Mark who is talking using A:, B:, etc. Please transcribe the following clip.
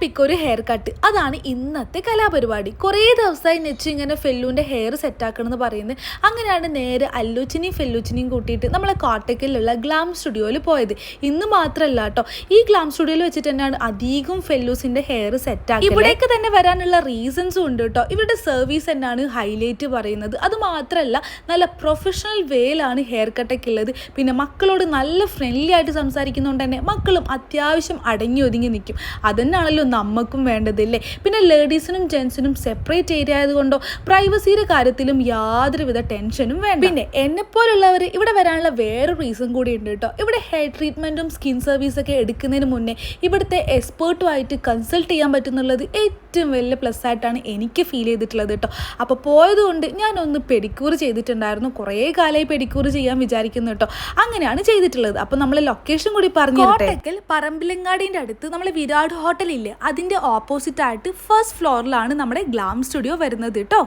A: പിക്ക് ഒരു hair cut അതാണ് ഇന്നത്തെ കലാപരിപാടി. കുറേ ദിവസമായി നെച്ച് ഇങ്ങനെ ഫെല്ലുവിന്റെ ഹെയർ സെറ്റാക്കണം എന്ന് പറയുന്നത്. അങ്ങനെയാണ് നേരെ അല്ലുച്ചിനെയും ഫെല്ലുച്ചിനെയും കൂട്ടിയിട്ട് നമ്മളെ കോട്ടയ്ക്കലുള്ള ഗ്ലാം സ്റ്റുഡിയോയിൽ പോയത്. ഇന്ന് മാത്രമല്ല കേട്ടോ ഈ ഗ്ലാം സ്റ്റുഡിയോയിൽ വെച്ചിട്ട് തന്നെയാണ് അധികം ഫെല്ലൂസിന്റെ ഹെയർ സെറ്റാക്കി ഇവിടേക്ക് തന്നെ വരാനുള്ള റീസൺസും ഉണ്ട് കേട്ടോ ഇവരുടെ സർവീസ് തന്നെയാണ് ഹൈലൈറ്റ് പറയുന്നത്. അത് മാത്രമല്ല നല്ല പ്രൊഫഷണൽ വേയിലാണ് ഹെയർ കട്ടൊക്കെ ഉള്ളത്. പിന്നെ മക്കളോട് നല്ല ഫ്രണ്ട്ലി ആയിട്ട് സംസാരിക്കുന്നതുകൊണ്ട് തന്നെ മക്കളും അത്യാവശ്യം അടങ്ങി ഒതുങ്ങി നിൽക്കും അതന്നെയാണല്ലോ നമുക്കും വേണ്ടതില്ലേ? പിന്നെ ലേഡീസിനും ജെൻസിനും സെപ്പറേറ്റ് ഏരിയ ആയതുകൊണ്ടോ? പ്രൈവസിയുടെ കാര്യത്തിലും യാതൊരുവിധ ടെൻഷനും വേണ്ട. പിന്നെ എന്നെപ്പോലുള്ളവർ ഇവിടെ വരാനുള്ള വേറെ റീസൺ കൂടി ഉണ്ട് കേട്ടോ. ഇവിടെ ഹെയർ ട്രീറ്റ്മെന്റും സ്കിൻ സർവീസൊക്കെ എടുക്കുന്നതിന് മുന്നേ ഇവിടുത്തെ എക്സ്പേർട്ടുമായിട്ട് കൺസൾട്ട് ചെയ്യാൻ പറ്റുന്നുള്ളത് ഏറ്റവും വലിയ പ്ലസ് ആയിട്ടാണ് എനിക്ക് ഫീൽ ചെയ്തിട്ടുള്ളത് കേട്ടോ. അപ്പോൾ പോയതുകൊണ്ട് ഞാനൊന്ന് പെഡിക്യൂർ ചെയ്തിട്ടുണ്ടായിരുന്നു. കുറേ കാലമായി പെഡിക്യൂർ ചെയ്യാൻ വിചാരിക്കുന്നു കേട്ടോ. അങ്ങനെയാണ് ചെയ്തിട്ടുള്ളത്. അപ്പോൾ നമ്മൾ ലൊക്കേഷൻ കൂടി പറഞ്ഞു കോട്ടക്കൽ പറമ്പിലങ്ങാടിന്റെ അടുത്ത് നമ്മൾ വിരാട് ഹോട്ടലില്ലേ അതിന്റെ ഓപ്പോസിറ്റായിട്ട് ഫസ്റ്റ് ഫ്ലോറിലാണ് നമ്മുടെ ഗ്ലാം സ്റ്റുഡിയോ വരുന്നത് കേട്ടോ